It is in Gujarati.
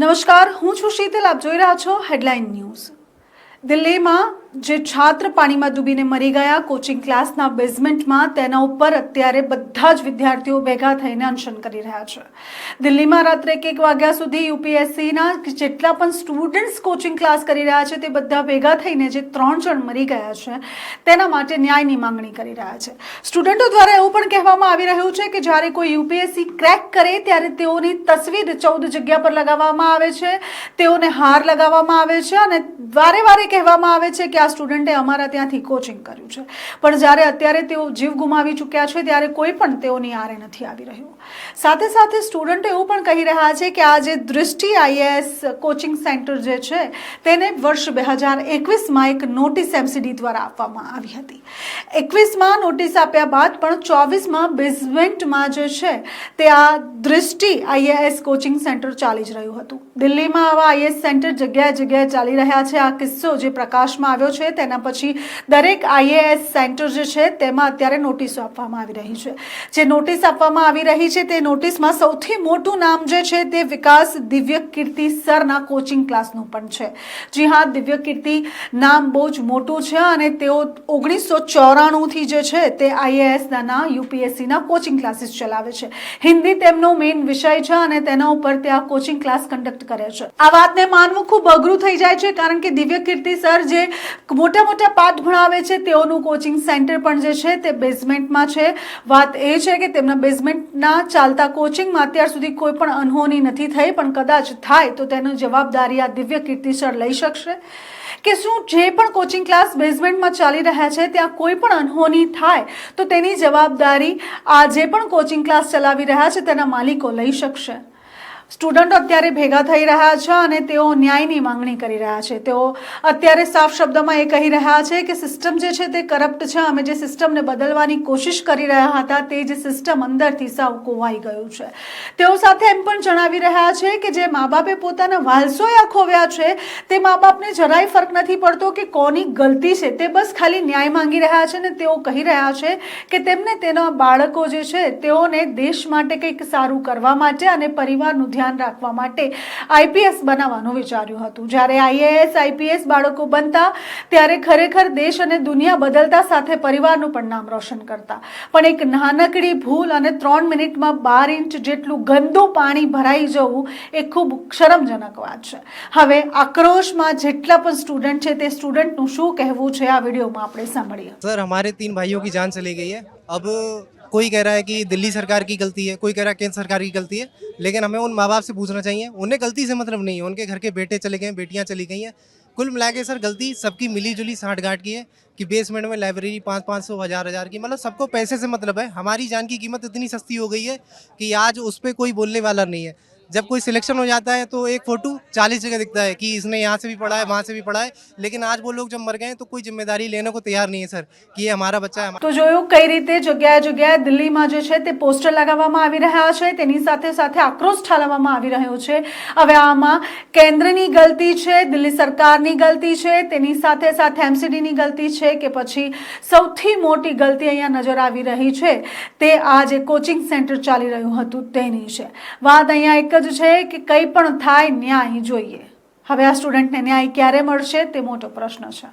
નમસ્કાર હું છું શીતલ આપ જોઈ રહ્યા છો હેડલાઇન ન્યૂઝ દિલ્હીમાં જે છાત્ર પાણીમાં ડૂબીને મરી ગયા કોચિંગ ક્લાસના બેઝમેન્ટમાં તેના ઉપર અત્યારે બધા જ વિદ્યાર્થીઓ ભેગા થઈને અનશન કરી રહ્યા છે. દિલ્હીમાં રાત્રે એક એક વાગ્યા સુધી યુપીએસસીના જેટલા પણ સ્ટુડન્ટ્સ કોચિંગ ક્લાસ કરી રહ્યા છે, તે બધા ભેગા થઈને જે ત્રણ જણ મરી ગયા છે, તેના માટે ન્યાયની માંગણી કરી રહ્યા છે. સ્ટુડન્ટો દ્વારા એવું પણ કહેવામાં આવી રહ્યું છે કે જ્યારે કોઈ યુપીએસસી ક્રેક કરે, ત્યારે તેઓની તસવીર ચૌદ જગ્યા પર લગાવવામાં આવે છે, તેઓને હાર લગાવવામાં આવે છે અને વારે વારે કહેવામાં આવે છે કે આ સ્ટુડન્ટે અમારા ત્યાંથી કોચિંગ કર્યું છે. પણ જ્યારે અત્યારે તેઓ જીવ ગુમાવી ચૂક્યા છે, ત્યારે કોઈ પણ તેઓની આરે નથી આવી રહ્યું. સાથે સાથે સ્ટુડન્ટો એવું પણ કહી રહ્યા છે કે આ જે દૃષ્ટિ આઈએએસ કોચિંગ સેન્ટર જે છે, તેને વર્ષ બે હજાર એકવીસમાં એક નોટિસ એમસીડી દ્વારા આપવામાં આવી હતી. એકવીસમાં નોટિસ આપ્યા બાદ પણ ચોવીસમાં બેઝમેન્ટમાં જે છે, તે આ દૃષ્ટિ આઈએએસ કોચિંગ સેન્ટર ચાલી જ રહ્યું હતું. દિલ્હીમાં આવા આઈએએસ સેન્ટર જગ્યાએ જગ્યાએ ચાલી રહ્યા છે. આ કિસ્સો જે પ્રકાશમાં આવ્યો છે, તેના પછી દરેક આઈએએસ સેન્ટર જે છે, તેમાં અત્યારે નોટિસો આપવામાં આવી રહી છે. જે નોટિસ આપવામાં આવી રહી છે, તે નોટિસમાં સૌથી મોટું નામ જે છે, તે વિકાસ દિવ્ય કીર્તિ સરના કોચિંગ ક્લાસનું પણ છે. જી હા દિવ્ય કીર્તિ નામ બહુ જ મોટું છે અને તેઓ ઓગણીસો ચોરાણુંથી જે છે, તે આઈએએસના યુપીએસસીના કોચિંગ ક્લાસીસ ચલાવે છે. હિન્દી તેમનો મેઇન વિષય છે અને તેના ઉપર તે આ કોચિંગ ક્લાસ કન્ડક્ટ કરે છે. આ વાતને માનવું ખૂબ અઘરું થઈ જાય છે, કારણ કે દિવ્ય કીર્તિ સર જે મોટા મોટા પાઠ ભણાવે છે. તેઓનું કોચિંગ સેન્ટર પણ જે છે તે બેઝમેન્ટમાં છે. વાત એ છે કે તેમના બેઝમેન્ટના ચાલતા કોચિંગમાં અત્યાર સુધી કોઈ પણ અનહોની નથી થઈ, પણ કદાચ થાય તો તેની જવાબદારી આ દિવ્ય કીર્તિ સર લઈ શકશે. કે શું જે પણ કોચિંગ ક્લાસ બેઝમેન્ટમાં ચાલી રહ્યા છે, ત્યાં કોઈ પણ અનહોની થાય, તો તેની જવાબદારી આ જે પણ કોચિંગ ક્લાસ ચલાવી રહ્યા છે, તેના માલિકો લઈ શકશે. સ્ટુડન્ટો અત્યારે ભેગા થઈ રહ્યા છે અને તેઓ ન્યાયની માંગણી કરી રહ્યા છે. તેઓ અત્યારે સાફ શબ્દમાં એ કહી રહ્યા છે કે સિસ્ટમ જે છે તે કરપ્ટ છે. અમે જે સિસ્ટમને બદલવાની કોશિશ કરી રહ્યા હતા તે જે સિસ્ટમ અંદરથી સાવ કોવાઈ ગયું છે. તેઓ સાથે એમ પણ જણાવી રહ્યા છે કે જે મા બાપે પોતાના વાલસોયા ખોવ્યા છે તે મા બાપને જરાય ફરક નથી પડતો કે કોની ગલતી છે. તે બસ ખાલી ન્યાય માંગી રહ્યા છે ને તેઓ કહી રહ્યા છે કે તેમને તેના બાળકો જે છે તેઓને દેશ માટે કંઈક સારું કરવા માટે અને પરિવારનું ધ્યાન રાખવા માટે આઈપીએસ બનાવવાનું વિચાર્યું હતું જ્યારે આઈએએસ આઈપીએસ બાળકો બનતા ત્યારે ખરેખર દેશ અને દુનિયા બદલતા સાથે પરિવારનું પણ નામ રોશન કરતા પણ એક નાનકડી ભૂલ અને ત્રણ મિનિટમાં બાર ઇંચ જેટલું ગંદુ પાણી ભરાઈ જવું એ ખૂબ શરમજનક વાત છે હવે આક્રોશમાં જેટલા પણ સ્ટુડન્ટ છે તે સ્ટુડન્ટનું શું કહેવું છે આ વિડીયોમાં આપણે સાંભળીએ सर हमारे तीन भाइयों की जान चली गई है अब कोई कह रहा है कि दिल्ली सरकार की गलती है, कोई कह रहा है केंद्र सरकार की गलती है, लेकिन हमें उन माँ बाप से पूछना चाहिए। उन्हें गलती से मतलब नहीं है, उनके घर के बेटे चले गए, बेटियाँ चली गई हैं। कुल मिला के सर गलती सबकी मिली जुली साठ गांठ की है कि बेसमेंट में लाइब्रेरी पाँच पाँच सौ हज़ार हज़ार की मतलब सबको पैसे से मतलब है। हमारी जान की कीमत इतनी सस्ती हो गई है कि आज उस पर कोई बोलने वाला नहीं है। जब कोई सिलेक्शन हो जाता है तो एक फोटो चालीस जगह दिखता है कि इसने यहाँ से भी पढ़ा है वहाँ से भी पढ़ा है लेकिन आज वो लोग जब मर गए हैं तो कोई जिम्मेदारी लेने को तैयार नहीं है सर कि ये हमारा बच्चा है हमारा તો જોયું કઈ રીતે જગ્યાએ જગ્યાએ દિલ્હીમાં જે છે તે પોસ્ટર લગાવવામાં આવી રહ્યા છે તેની સાથે સાથે આક્રોશ ઠાલવવામાં આવી રહ્યો છે હવે આમાં કેન્દ્રની ગલતી છે દિલ્હી સરકારની ગલતી છે તેની સાથે સાથે એમસીડીની ગલતી છે કે પછી સૌથી મોટી ગલતી અહીંયા નજર આવી રહી છે તે આ જે કોચિંગ સેન્ટર ચાલી રહ્યું હતું તેની છે વાત અહીંયા એક જ છે કે કંઈ પણ થાય ન્યાય જોઈએ. હવે આ સ્ટુડન્ટને ન્યાય ક્યારે મળશે તે મોટો પ્રશ્ન છે.